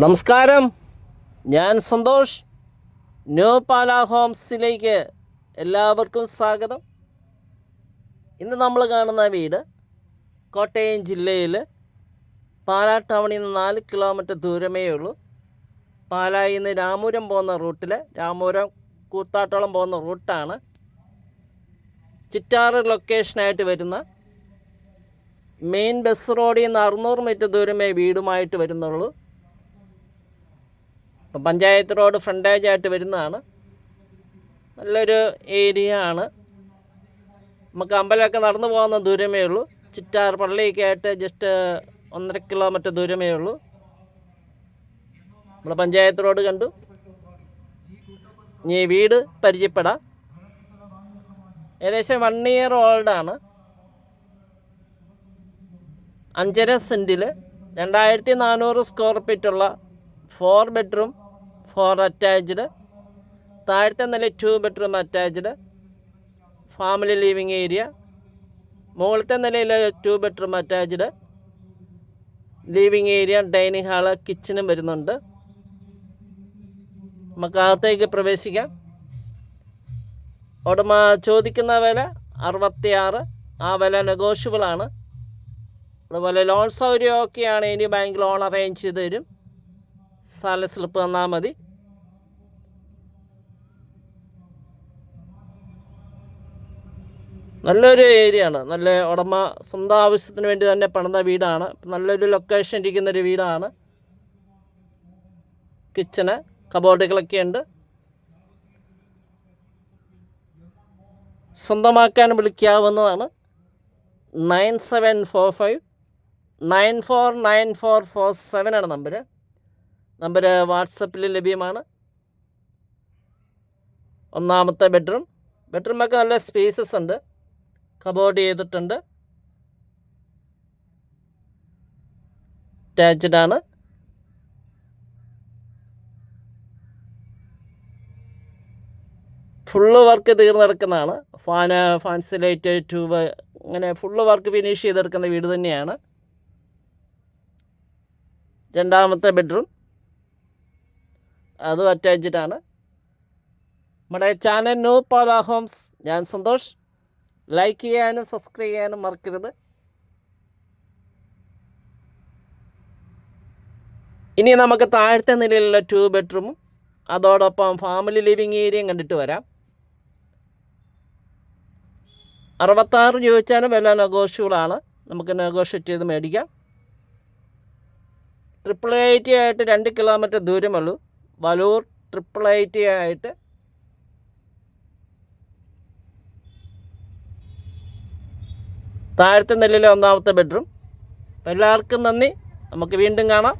നമസ്കാരം. ഞാൻ സന്തോഷ്. ന്യൂ പാല ഹോംസിലേക്ക് എല്ലാവർക്കും സ്വാഗതം. ഇന്ന് നമ്മൾ കാണുന്ന വീട് കോട്ടയം ജില്ലയിൽ പാലാ ടൗണിൽ നിന്ന് നാല് കിലോമീറ്റർ ദൂരമേ ഉള്ളൂ. പാലായിൽ നിന്ന് രാമൂരം പോകുന്ന റൂട്ടിൽ രാമൂരം കൂത്താട്ടോളം പോകുന്ന റൂട്ടാണ്. ചിറ്റാറ് ലൊക്കേഷനായിട്ട് വരുന്ന മെയിൻ ബസ് റോഡിൽ നിന്ന് അറുന്നൂറ് മീറ്റർ ദൂരമേ വീടുമായിട്ട് വരുന്നുള്ളൂ. അപ്പം പഞ്ചായത്ത് റോഡ് ഫ്രണ്ടേജായിട്ട് വരുന്നതാണ്. നല്ലൊരു ഏരിയ ആണ്. നമുക്ക് അമ്പലമൊക്കെ നടന്നു പോകുന്ന ദൂരമേ ഉള്ളൂ. ചിറ്റാർ പള്ളിയൊക്കെ ആയിട്ട് ജസ്റ്റ് ഒന്നര കിലോമീറ്റർ ദൂരമേ ഉള്ളൂ. നമ്മൾ പഞ്ചായത്ത് റോഡ് കണ്ടു. ഇനി വീട് പരിചയപ്പെടാം. ഏകദേശം വൺ ഇയർ ഓൾഡാണ് അഞ്ചര സെന്റിൽ രണ്ടായിരത്തി നാനൂറ് സ്ക്വയർ ഫീറ്റുള്ള ഫോർ ബെഡ്റൂം ഫോർ അറ്റാച്ച്ഡ് താഴത്തെ നില two bedroom attached family living area മുകളിലത്തെ നിലയിൽ two bedroom attached living area dining hall കിച്ചനും വരുന്നുണ്ട്. നമുക്ക് അകത്തേക്ക് പ്രവേശിക്കാം. ഉടമ ചോദിക്കുന്ന വില അറുപത്തിയാറ്. ആ വില നെഗോഷ്യബിളാണ് അതുപോലെ ലോൺ സൗകര്യമൊക്കെയാണ് ഇനി ബാങ്ക് ലോൺ അറേഞ്ച് ചെയ്ത് തരും. സ്ഥല സ്ലിപ്പ് തന്നാൽ മതി. നല്ലൊരു ഏരിയ ആണ് നല്ല ഉടമ സ്വന്തം ആവശ്യത്തിന് വേണ്ടി തന്നെ പണിത വീടാണ്. നല്ലൊരു ലൊക്കേഷൻ ഇരിക്കുന്നൊരു വീടാണ്. കിച്ചണ് കബോർഡുകളൊക്കെ ഉണ്ട്. സ്വന്തമാക്കാൻ വിളിക്കാവുന്നതാണ്. Nine seven four five nine four nine four four seven ആണ് നമ്പർ നമ്പർ വാട്സപ്പിൽ ലഭ്യമാണ്. ഒന്നാമത്തെ ബെഡ്റൂം. ബെഡ്റൂമൊക്കെ നല്ല സ്പേസസ് ഉണ്ട്. കബോർഡ് ചെയ്തിട്ടുണ്ട്. അറ്റാച്ച്ഡ് ആണ്. ഫുള്ള് വർക്ക് തീർന്നെടുക്കുന്നതാണ്. ഫാന് ഫാൻസി ലൈറ്റ് ട്യൂബ് അങ്ങനെ ഫുള്ള് വർക്ക് ഫിനിഷ് ചെയ്തെടുക്കുന്ന വീട് തന്നെയാണ്. രണ്ടാമത്തെ ബെഡ്റൂം. അതും അറ്റാച്ചിട്ടാണ് നമ്മുടെ ചാനൽ ന്യൂ പാല ഹോംസ്. ഞാൻ സന്തോഷ്. ലൈക്ക് ചെയ്യാനും സബ്സ്ക്രൈബ് ചെയ്യാനും മറക്കരുത്. ഇനി നമുക്ക് താഴത്തെ നിലയിലുള്ള ടു ബെഡ്റൂമും അതോടൊപ്പം ഫാമിലി ലിവിങ് ഏരിയയും കണ്ടിട്ട് വരാം. അറുപത്താറ് ചോദിച്ചാലും വില നെഗോഷ്യബിളാണ് നമുക്ക് നെഗോഷിയേറ്റ് ചെയ്ത് മേടിക്കാം. ട്രിപ്പിൾ ഐറ്റി ആയിട്ട് രണ്ട് കിലോമീറ്റർ ദൂരമുള്ളൂ വലൂർ ട്രിപ്പിൾ ഐ ടി ആയിട്ട് താഴത്തെ നിലയിലെ ഒന്നാമത്തെ ബെഡ്റൂം എല്ലാവർക്കും നന്ദി. നമുക്ക് വീണ്ടും കാണാം.